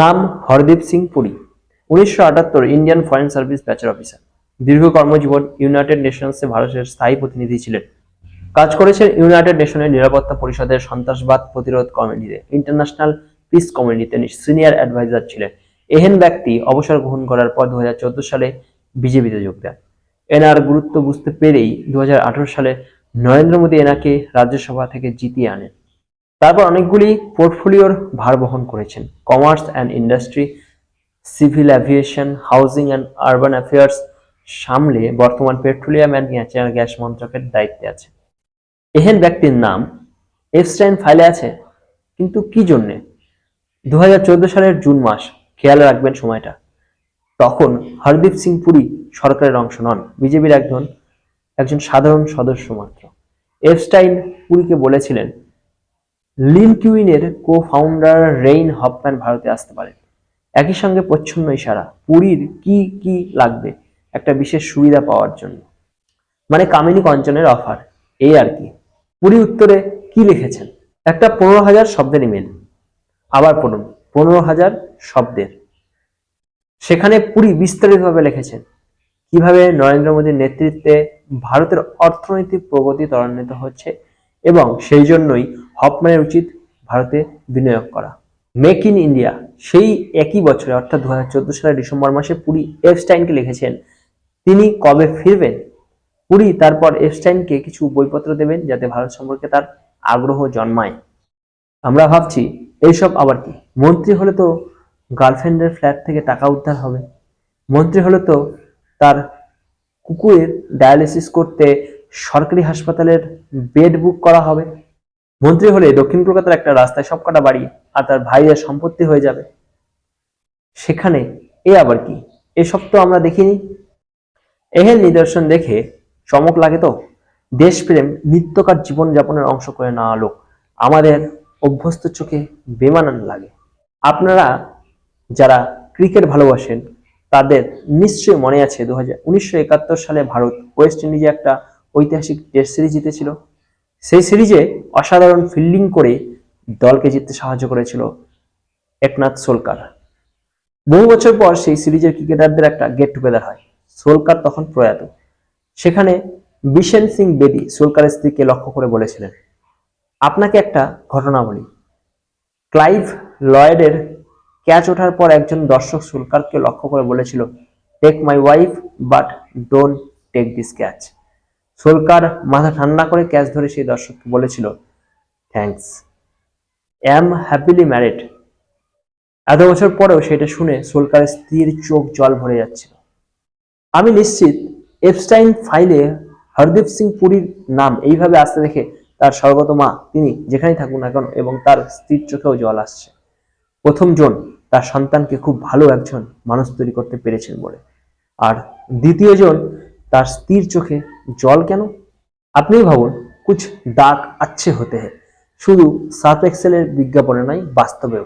নাম হরদীপ সিং পুরী, উনিশশো Indian foreign service ব্যাচের অফিসার। দীর্ঘ কর্মজীবন ইউনাইটেড নেশনসে ভারতের স্থায়ী প্রতিনিধি ছিলেন। কাজ করেছেন ইউনাইটেড নেশনের নিরাপত্তা পরিষদের সন্ত্রাসবাদ প্রতিরোধ কমিটিতে। ইন্টারন্যাশনাল পিস কমিটিতে সিনিয়র অ্যাডভাইজার ছিলেন। এহেন ব্যক্তি অবসর গ্রহণ করার পর দু হাজার চোদ্দ সালে বিজেপিতে যোগ দেন। এনার গুরুত্ব বুঝতে পেরেই দু হাজার আঠারো সালে নরেন্দ্র মোদী এনাকে রাজ্যসভা থেকে জিতিয়ে আনেন। তারপর অনেকগুলি পোর্টফোলিওর ভার বহন করেছেন। Commerce and industry, civil aviation, housing and urban affairs সামলে বর্তমান পেট্রোলিয়াম অ্যান্ড ন্যাচারাল গ্যাস মন্ত্রকের দায়িত্বে আছে। এহেন ব্যক্তির নাম এফস্টাইন ফাইলে আছে, কিন্তু কি জন্যে? দু হাজার চোদ্দ সালের জুন মাস, খেয়াল রাখবেন সময়টা। তখন হরদীপ সিং পুরী সরকারের অংশ নন, বিজেপির একজন একজন সাধারণ সদস্য মাত্র। এফস্টাইন পুরীকে বলেছিলেন লিন কিউইনের কো ফাউন্ডার রেইন হপম্যান ভারতে আসতে পারেন একই সঙ্গে প্রচ্ছন্ন ইশারা, পুরীর কি কি লাগবে, একটা বিশেষ সুবিধা পাওয়ার জন্য। মানে কামিনী কঞ্চনের অফার এই আর কি। পুরী উত্তরে কি লিখেছেন? একটা পনেরো হাজার শব্দের ইমেল আবার পড়ুন, পনেরো হাজার শব্দের। সেখানে পুরী বিস্তারিতভাবে লিখেছেন, কীভাবে নরেন্দ্র মোদীর নেতৃত্বে ভারতের অর্থনৈতিক প্রগতি ত্বরান্বিত হচ্ছে এবং সেই জন্যই হপম্যানের উচিত ভারতে বিনিয়োগ করা। মেক ইন ইন্ডিয়া, সেই একই বছরে, অর্থাৎ দু হাজার চোদ্দ সালের ডিসেম্বর মাসে পুরী এফস্টাইনকে লিখেছেন। তিনি কবে ফিরবেন? পুরী, তারপর এফস্টাইনকে কিছু বইপত্র দেবেন যাতে ভারত সম্পর্কে তার আগ্রহ জন্মায়। আমরা ভাবছি, এইসব আবার কি? মন্ত্রী হলে তো গার্লফ্রেন্ডের ফ্ল্যাট থেকে টাকা উদ্ধার হবে। মন্ত্রী হলে তো তার কুকুরের ডায়ালিসিস করতে সরকারি হাসপাতালের বেড বুক করা হবে। মন্ত্রী হলে দক্ষিণ কলকাতার একটা রাস্তায় সবকটা বাড়ি আর তার ভাইয়ের সম্পত্তি হয়ে যাবে। সেখানে এ আবার কি? এসব তো আমরা দেখিনি। এহেন নিদর্শন দেখে চমক লাগে তো? দেশপ্রেম নিত্যকার জীবনযাপনের অংশ করে না আলো আমাদের অভ্যস্ত চোখে বেমানান লাগে। আপনারা যারা ক্রিকেট ভালোবাসেন, তাদের নিশ্চয়ই মনে আছে দু সালে ভারত ওয়েস্ট ইন্ডিজে একটা ঐতিহাসিক টেস্ট সিরিজ জিতেছিল। সেই সিরিজে অসাধারণ ফিল্ডিং করে দলকে জিততে সাহায্য করেছিল একনাথ সোলকার। বহু বছর পর সেই সিরিজের ক্রিকেটারদের একটা গেট টুগেদার হয়, সোলকার তখন প্রয়াত। সেখানে বিশেন সিং বেদি সোলকারের স্ত্রীকে লক্ষ্য করে বলেছিলেন, আপনাকে একটা ঘটনা বলি। ক্লাইভ লয়েডের ক্যাচ ওঠার পর একজন দর্শক সোলকারকে লক্ষ্য করে বলেছিল take my wife but don't take this catch Solkar মাথা ঠান্ডা করে ক্যাচ ধরে সেই দর্শককে বলেছিল, থ্যাঙ্কস। অ্যাম হ্যাপিলি ম্যারিড। এত বছর পরেও সেটা শুনে সোলকারের স্ত্রীর চোখ জল ভরে যাচ্ছিল। আমি নিশ্চিত এফস্টাইন ফাইলে হরদীপ সিং পুরীর নাম এইভাবে আসতে দেখে তার স্বর্গত মা, তিনি যেখানেই থাকুন না কেন, এবং তার স্ত্রীর চোখেও জল আসছে। প্রথম জন তার সন্তানকে খুব ভালো একজন মানুষ তৈরি করতে পেরেছেন বলে। আর দ্বিতীয় জন তার স্ত্রীর চোখে জল কেন? আপনিই ভাবুন, কুছ দাগ আচ্ছে হতে হ্যাঁ শুধু সার্ফ এক্সেলের বিজ্ঞাপনে নাই বাস্তবেও।